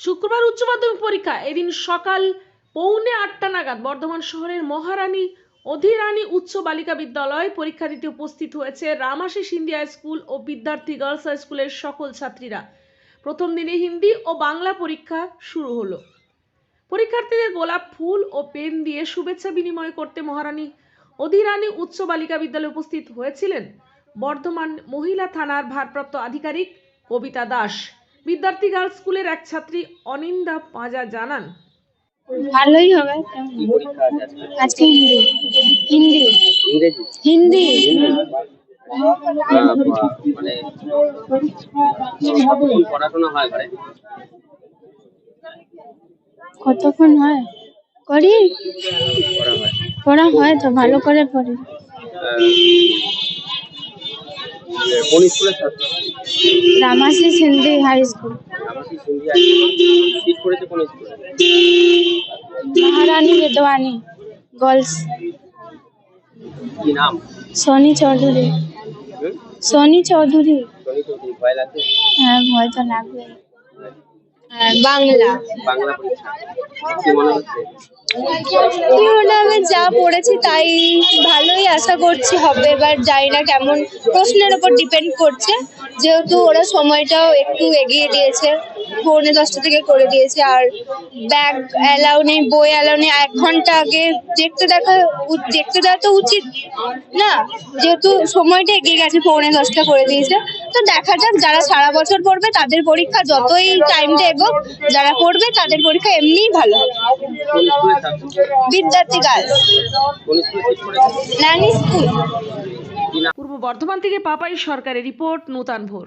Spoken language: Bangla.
শুক্রবার উচ্চ মাধ্যমিক পরীক্ষা, এদিন সকাল পৌনে আটটা নাগাদ বর্ধমান শহরের মহারানী অধিরানী উচ্চ বালিকা বিদ্যালয় পরীক্ষা দিতে উপস্থিত হয়েছে রামাশিস ইন্ডিয়া স্কুল ও বিদ্যার্থী গার্লস হাই স্কুলের সকল ছাত্রীরা। প্রথম দিনে হিন্দি ও বাংলা পরীক্ষা শুরু হলো। পরীক্ষার্থীদের গোলাপ ফুল ও পেন দিয়ে শুভেচ্ছা বিনিময় করতে মহারানী অধিরানী উচ্চ বালিকা বিদ্যালয়ে উপস্থিত হয়েছিলেন বর্ধমান মহিলা থানার ভারপ্রাপ্ত আধিকারিক কবিতা দাস। বিদ্যার্থী গার্লস স্কুলের এক ছাত্রী অনিন্দা পাঁজা জানান ভালোই হবে আজকে হিন্দি। হিন্দি। হিন্দি। পড়াশোনা হয় কতক্ষণ হয়? করি? পড়া হয় তো ভালো করে পড়ি। কোন স্কুলের ছাত্র? রামাশিস হিন্দি হাই স্কুল মহারানী বিদ্যানী গার্লস কি সোনি চৌধুরী? সোনি চৌধুরী। হ্যাঁ ভয় তো লাগবে। বাংলা। বাংলা আমি যা পড়েছি তাই ভালোই আশা করছি হবে এবার জানি না কেমন প্রশ্নের উপর ডিপেন্ড করছে। যেহেতু ওরা সময়টাও একটু এগিয়ে দিয়েছে, পৌনে দশটা থেকে করে দিয়েছে, আর ব্যাগ অ্যালাউ নেই, বই অ্যালাউ নেই এক ঘণ্টা আগে দেখতে দেখা দেখতে দেওয়া তো উচিত না, যেহেতু সময়টা এগিয়ে গেছে, পৌনে দশটা করে দিয়েছে। তো দেখা যাক, যারা সারা বছর পড়বে তাদের পরীক্ষা যতই টাইমটা এগোক, যারা পড়বে তাদের পরীক্ষা এমনিই ভালো বিদ্যার্থী গার্লস পূর্ব বর্ধমান থেকে পাপাই সরকারের রিপোর্ট, নূতন ভোর।